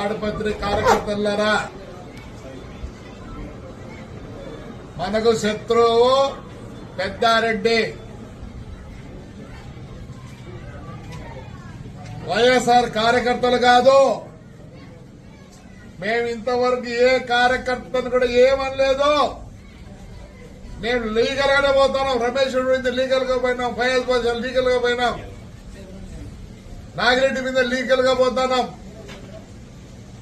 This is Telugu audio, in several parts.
ఆడపత్రి కార్యకర్తలారా మనకు శత్రువు పెద్దారెడ్డి. వైఎస్ఆర్ కార్యకర్తలు కాదు మేము ఇంతవరకు ఏ కార్యకర్తను కూడా ఏమనలేదు. నేను లీగల్ గానే పోతున్నాం రమేష్ మీద లీగల్గా పోయినాం ఫయాజ్ బాషా లీగల్గా పోయినాం. నాగిరెడ్డి మీద లీగల్గా పోతున్నాం.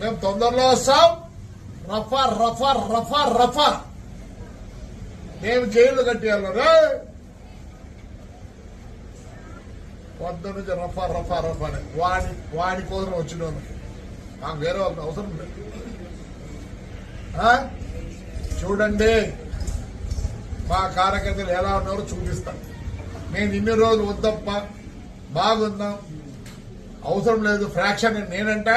మేము తొందరలో వస్తాం. రఫా రఫా రఫా రఫా. మేము జైలు కట్టేయాలి వద్ద నుంచి రఫా రఫా రఫా అని. వాడి వాడి కోసం వచ్చిన నాకు వేరే వాళ్ళకి అవసరం లేదు చూడండి. మా కార్యకర్తలు ఎలా ఉన్నారో చూపిస్తాను నేను ఇన్ని రోజులు వద్దప్ప బాగుందాం అవసరం లేదు. ఫ్రాక్షన్ నేనంటే.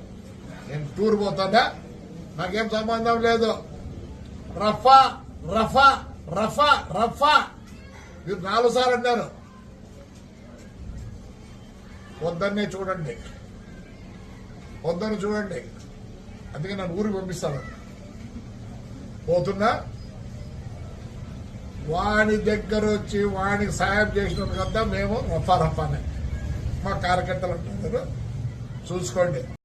నేను టూర్ పోతానా? నాకేం సంబంధం లేదు. రఫా రఫా రఫా రఫా. మీరు నాలుగు సార్లు అన్నారు. వద్దన్నే చూడండి. వద్దని చూడండి. అందుకే నన్ను ఊరికి పంపిస్తాను. పోతున్నా? వాని దగ్గర వచ్చి వానికి సాయం చేసిన కదా మేము రఫా రఫానే. మా కార్యకర్తలు అంటున్నారు. చూసుకోండి.